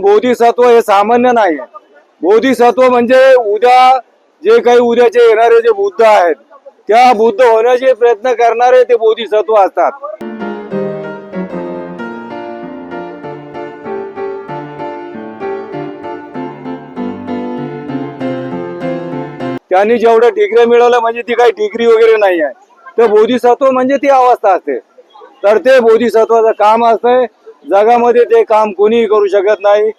बोधिसत्व हे सामान्य नाही. बोधिसत्व म्हणजे उद्या जे काही उद्याचे येणारे जे बुद्ध आहेत त्या बुद्ध होण्याचे प्रयत्न करणारे ते बोधिसत्व असतात. त्यांनी जेवढं डिग्री मिळवलं म्हणजे ती काही डिग्री वगैरे नाही आहे. तर बोधिसत्व म्हणजे ती अवस्था असते. तर ते बोधिसत्वाचं काम असतंय जगामध्ये ते काम कोणीही करू शकत नाही.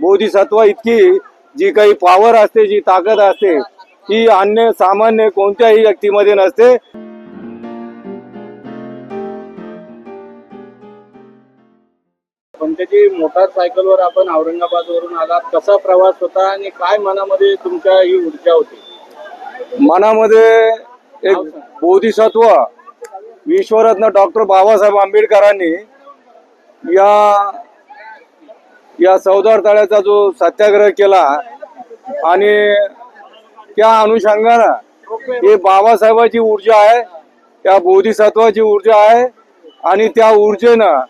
बोधिसत्व इतकी जी काही पॉवर असते जी ताकद असते ती अन्य सामान्य कोणत्याही व्यक्तीमध्ये नसते. पण त्याची मोटारसायकलवर आपण औरंगाबाद वरून आलात. कसा प्रवास होता आणि काय मनामध्ये तुमच्या ही ऊर्जा होती? मनामध्ये एक बोधिसत्व विश्वरत्न डॉक्टर बाबासाहेब आंबेडकरांनी या या चौदार तळ्याचा जो सत्याग्रह केला आणि त्या अनुषंगानं हे बाबासाहेबाची ऊर्जा आहे त्या बोधिसत्वाची ऊर्जा आहे आणि त्या ऊर्जेनं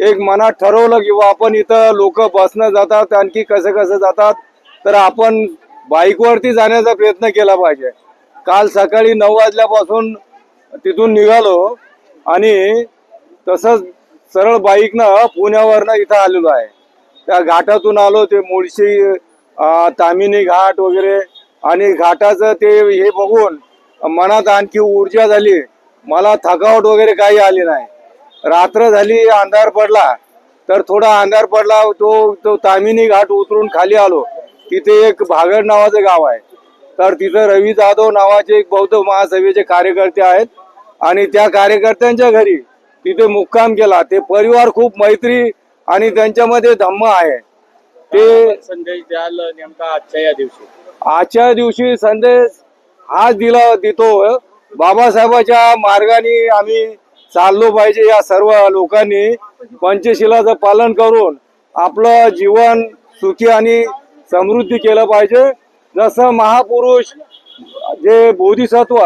एक मनात ठरवलं की आपण इथं लोक बसणं जातात आणखी कसं कसं जातात तर आपण बाईकवरती जाण्याचा प्रयत्न केला पाहिजे. काल सकाळी नऊ वाजल्यापासून तिथून निघालो आणि तसंच सरळ बाईकनं पुण्यावरनं इथं आलेलो आहे. त्या घाटातून आलो ते मुळशी तामिनी घाट वगैरे आणि घाटाचं ते हे बघून मनात आणखी ऊर्जा झाली. मला थकावट वगैरे काही आली नाही. रात्र झाली अंधार पडला. तर थोडा अंधार पडला तो तो तामिनी घाट उतरून खाली आलो. तिथे एक भागड नावाचं गाव आहे. तर तिथं रवी जाधव नावाचे एक बौद्ध महासभेचे कार्यकर्ते आहेत. आणि त्या कार्यकर्त्यांच्या घरी तिथे मुक्काम केला. ते परिवार खूप मैत्री आणि त्यांच्यामध्ये धम्म आहे. ते संदेश द्याल नेमका आजच्या या दिवशी. आजच्या दिवशी संदेश हाच दिला देतो. बाबासाहेबाच्या मार्गाने आम्ही चाललो पाहिजे या सर्व लोकांनी पंचशिलाचं पालन करून आपलं जीवन सुखी आणि समृद्धी केलं पाहिजे. जसं महापुरुष जे बोधिसत्व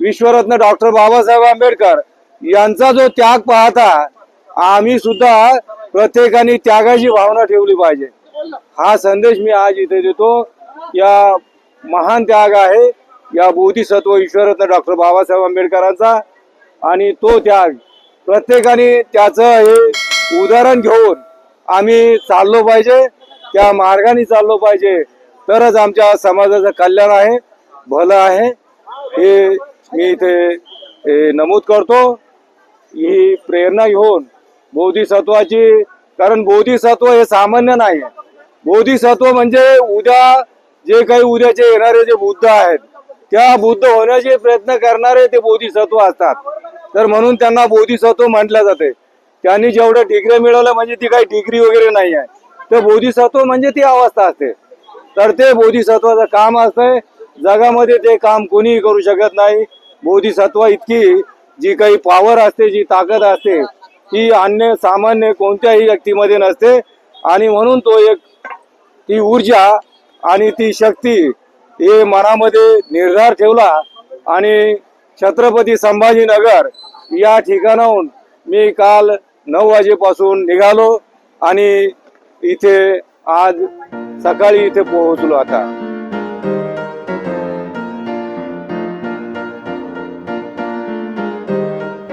विश्वरत्न डॉक्टर बाबासाहेब आंबेडकर यांचा जो त्याग पाहता आम्ही सुद्धा प्रत्येकाने त्यागाची भावना ठेवली पाहिजे. हा संदेश मी आज इथे देतो. या महान त्याग आहे या बोधिसत्व ईश्वरत्न डॉक्टर बाबासाहेब आंबेडकरांचा आणि तो त्याग प्रत्येकाने त्याचं हे उदाहरण घेऊन आम्ही चाललो पाहिजे त्या मार्गाने चाललो पाहिजे. तरच आमच्या समाजाचं कल्याण आहे भलं आहे. हे मी इथे हे नमूद करतो. ही प्रेरणा घेऊन बोधिसत्वाची कारण बोधिसत्व हे सामान्य नाही. आहे बोधिसत्व म्हणजे उद्या जे काही उद्याचे येणारे जे बुद्ध आहेत त्या बुद्ध होण्याचे प्रयत्न करणारे ते बोधिसत्व असतात. तर म्हणून त्यांना बोधिसत्व म्हटलं जाते. त्यांनी जेवढं डिग्री मिळवलं म्हणजे ती काही डिग्री वगैरे नाही आहे. तर बोधिसत्व म्हणजे ती अवस्था असते. तर ते बोधिसत्वाचं काम असतंय. जगामध्ये ते काम कोणीही करू शकत नाही. बोधिसत्व इतकी जी काही पॉवर असते जी ताकद असते ती अन्य सामान्य कोणत्याही व्यक्तीमध्ये नसते. आणि म्हणून तो एक ती ऊर्जा आणि ती शक्ती हे मनामध्ये निर्धार ठेवला. आणि छत्रपती संभाजीनगर या ठिकाणाहून मी काल नऊ वाजेपासून निघालो. आणि इथे आज सकाळी इथे पोहोचलो आता.